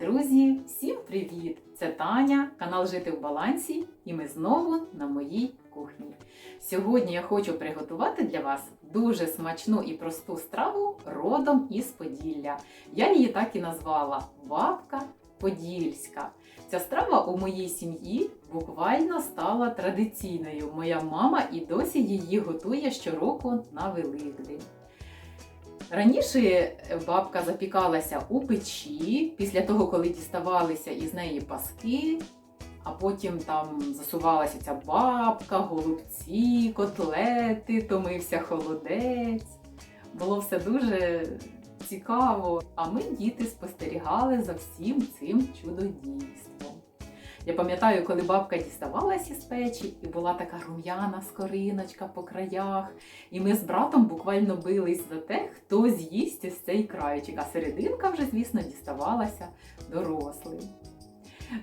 Друзі, всім привіт! Це Таня, канал Жити в Балансі, і ми знову на моїй кухні. Сьогодні я хочу приготувати для вас дуже смачну і просту страву родом із Поділля. Я її так і назвала бабка Подільська. Ця страва у моїй сім'ї буквально стала традиційною. Моя мама і досі її готує щороку на Великдень. Раніше бабка запікалася у печі, після того, коли діставалися із неї паски, а потім там засувалася ця бабка, голубці, котлети, томився холодець. Було все дуже цікаво. А ми, діти, спостерігали за всім цим чудодійством. Я пам'ятаю, коли бабка діставалась із печі, і була така рум'яна скориночка по краях. І ми з братом буквально бились за те, хто з'їсть ось цей крайчик, а серединка вже, звісно, діставалася дорослим.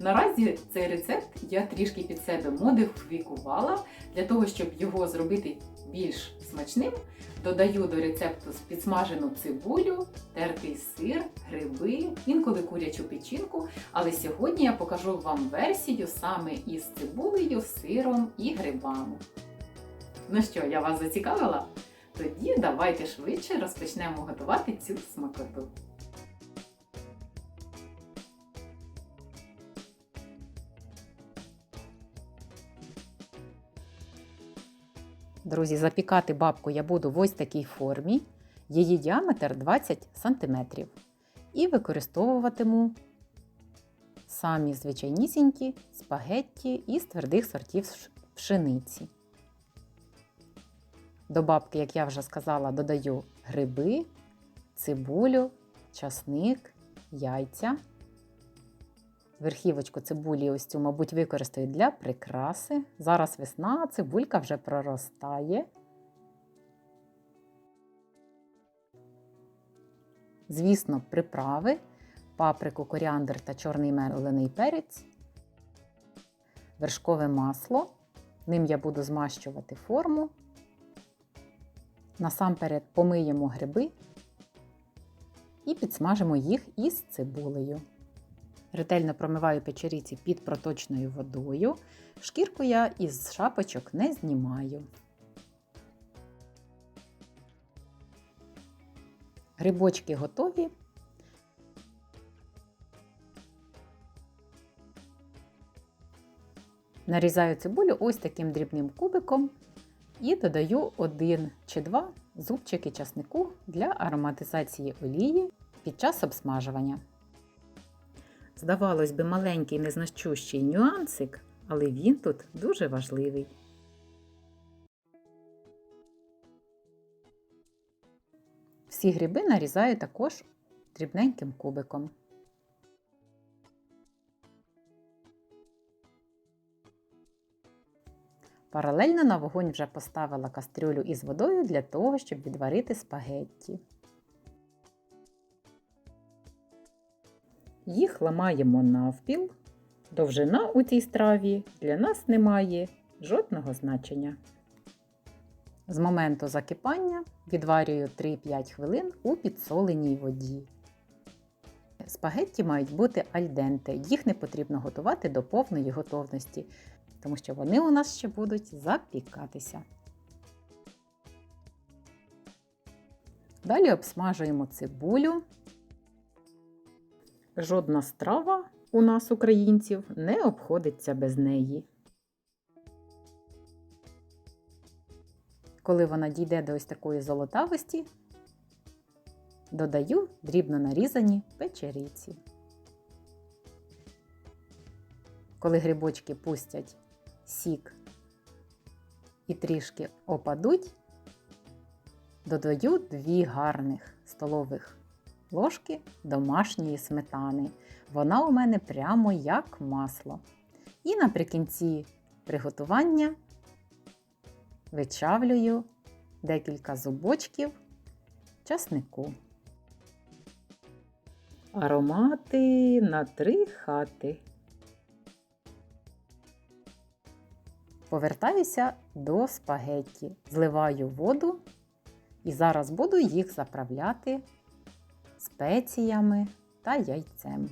Наразі цей рецепт я трішки під себе модифікувала для того, щоб його зробити більш смачним. Додаю до рецепту підсмажену цибулю, тертий сир, гриби, інколи курячу печінку. Але сьогодні я покажу вам версію саме із цибулею, сиром і грибами. Ну що, я вас зацікавила? Тоді давайте швидше розпочнемо готувати цю смакоту. Друзі, запікати бабку я буду в ось такій формі. Її діаметр 20 см. І використовуватиму самі звичайнісінькі спагетті із твердих сортів пшениці. До бабки, як я вже сказала, додаю гриби, цибулю, часник, яйця. Верхівочку цибулі ось цю, мабуть, використаю для прикраси. Зараз весна, цибулька вже проростає. Звісно, приправи, паприку, коріандр та чорний мелений перець, вершкове масло. Ним я буду змащувати форму. Насамперед помиємо гриби і підсмажимо їх із цибулею. Ретельно промиваю печеріці під проточною водою. Шкірку я із шапочок не знімаю. Грибочки готові. Нарізаю цибулю ось таким дрібним кубиком і додаю один чи два зубчики часнику для ароматизації олії під час обсмажування. Здавалось би, маленький незначущий нюансик, але він тут дуже важливий. Всі гриби нарізаю також дрібненьким кубиком. Паралельно на вогонь вже поставила кастрюлю із водою для того, щоб відварити спагетті. Їх ламаємо навпіл. Довжина у цій страві для нас не має жодного значення. З моменту закипання відварюю 3-5 хвилин у підсоленій воді. Спагетті мають бути альденте, їх не потрібно готувати до повної готовності, тому що вони у нас ще будуть запікатися. Далі обсмажуємо цибулю. Жодна страва у нас, українців, не обходиться без неї. Коли вона дійде до ось такої золотавості, додаю дрібно нарізані печериці. Коли грибочки пустять сік і трішки опадуть, додаю дві гарних столових ложки домашньої сметани. Вона у мене прямо як масло. І наприкінці приготування вичавлюю декілька зубочків часнику. Аромати на три хати. Повертаюся до спагетті, зливаю воду і зараз буду їх заправляти спеціями та яйцем.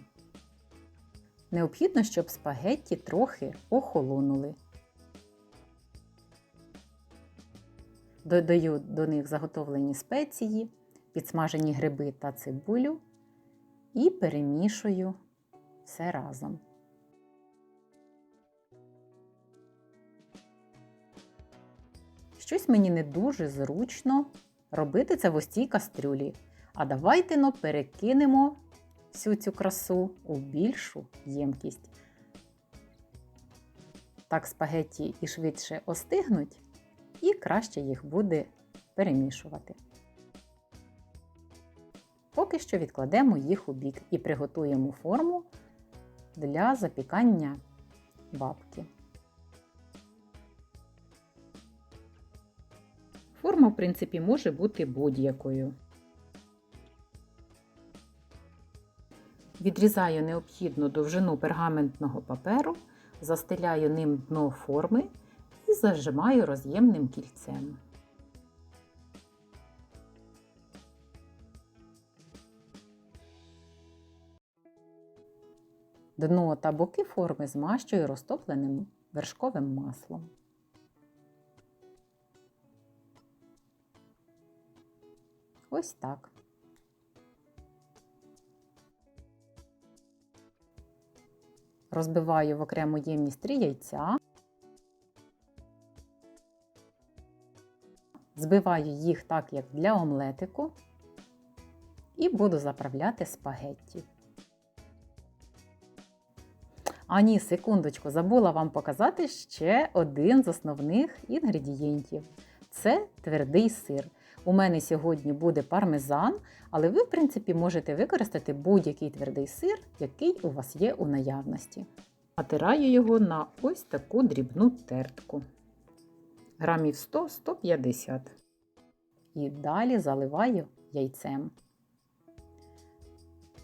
Необхідно, щоб спагетті трохи охолонули. Додаю до них заготовлені спеції, підсмажені гриби та цибулю і перемішую все разом. Щось мені не дуже зручно робити це в ось цій кастрюлі. А давайте но перекинемо всю цю красу у більшу ємкість. Так спагетті і швидше остигнуть, і краще їх буде перемішувати. Поки що відкладемо їх у бік і приготуємо форму для запікання бабки. Форма, в принципі, може бути будь-якою. Відрізаю необхідну довжину пергаментного паперу, застеляю ним дно форми і зажимаю роз'ємним кільцем. Дно та боки форми змащую розтопленим вершковим маслом. Ось так. Розбиваю в окрему ємність 3 яйця. Збиваю їх так, як для омлетику, і буду заправляти спагетті. А ні, секундочку, забула вам показати ще один з основних інгредієнтів це твердий сир. У мене сьогодні буде пармезан, але ви, в принципі, можете використати будь-який твердий сир, який у вас є у наявності. Натираю його на ось таку дрібну тертку. Грамів 100-150. І далі заливаю яйцем.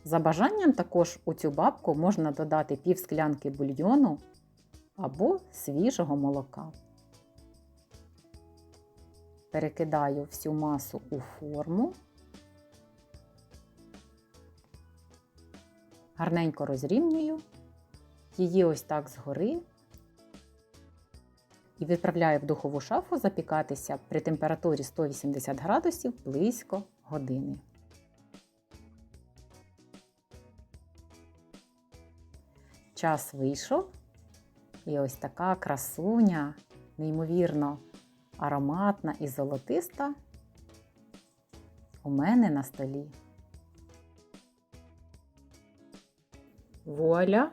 За бажанням також у цю бабку можна додати пів склянки бульйону або свіжого молока. Перекидаю всю масу у форму, гарненько розрівнюю. Її ось так згори. І відправляю в духову шафу запікатися при температурі 180 градусів близько години. Час вийшов, і ось така красуня, неймовірно ароматна і золотиста у мене на столі. Вуаля!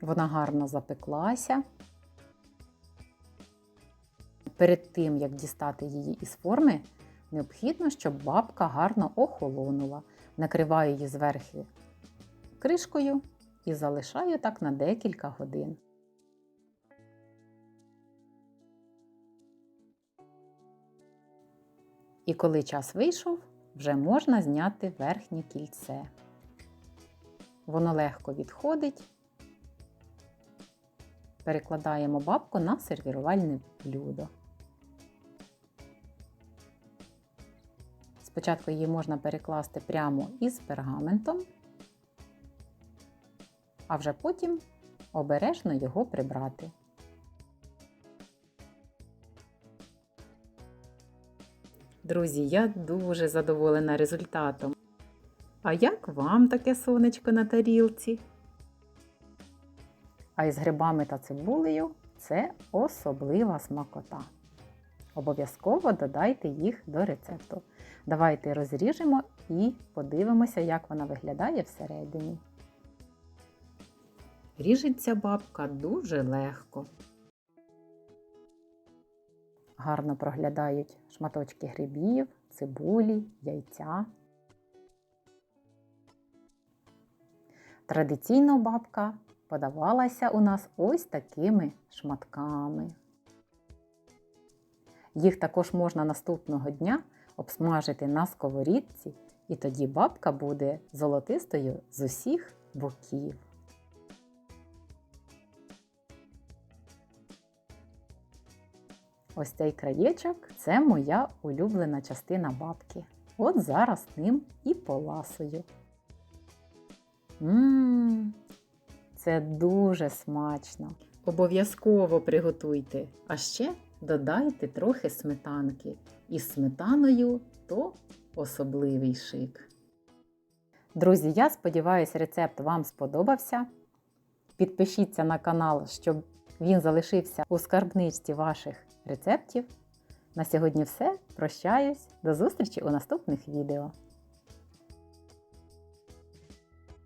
Вона гарно запеклася. Перед тим, як дістати її із форми, необхідно, щоб бабка гарно охолонула. Накриваю її зверху кришкою і залишаю так на декілька годин. І коли час вийшов, вже можна зняти верхнє кільце. Воно легко відходить. Перекладаємо бабку на сервірувальне блюдо. Спочатку її можна перекласти прямо із пергаментом, а вже потім обережно його прибрати. Друзі, я дуже задоволена результатом. А як вам таке сонечко на тарілці? А із грибами та цибулею це особлива смакота. Обов'язково додайте їх до рецепту. Давайте розріжемо і подивимося, як вона виглядає всередині. Ріжеться бабка дуже легко. Гарно проглядають шматочки грибів, цибулі, яйця. Традиційно бабка подавалася у нас ось такими шматками. Їх також можна наступного дня обсмажити на сковорідці, і тоді бабка буде золотистою з усіх боків. Ось цей краєчок це моя улюблена частина бабки. От зараз ним і поласую. Ммм, Це дуже смачно. Обов'язково приготуйте. А ще додайте трохи сметанки. Із сметаною то особливий шик. Друзі, я сподіваюся, рецепт вам сподобався. Підпишіться на канал, щоб він залишився у скарбничці ваших рецептів. На сьогодні все. Прощаюсь. До зустрічі у наступних відео.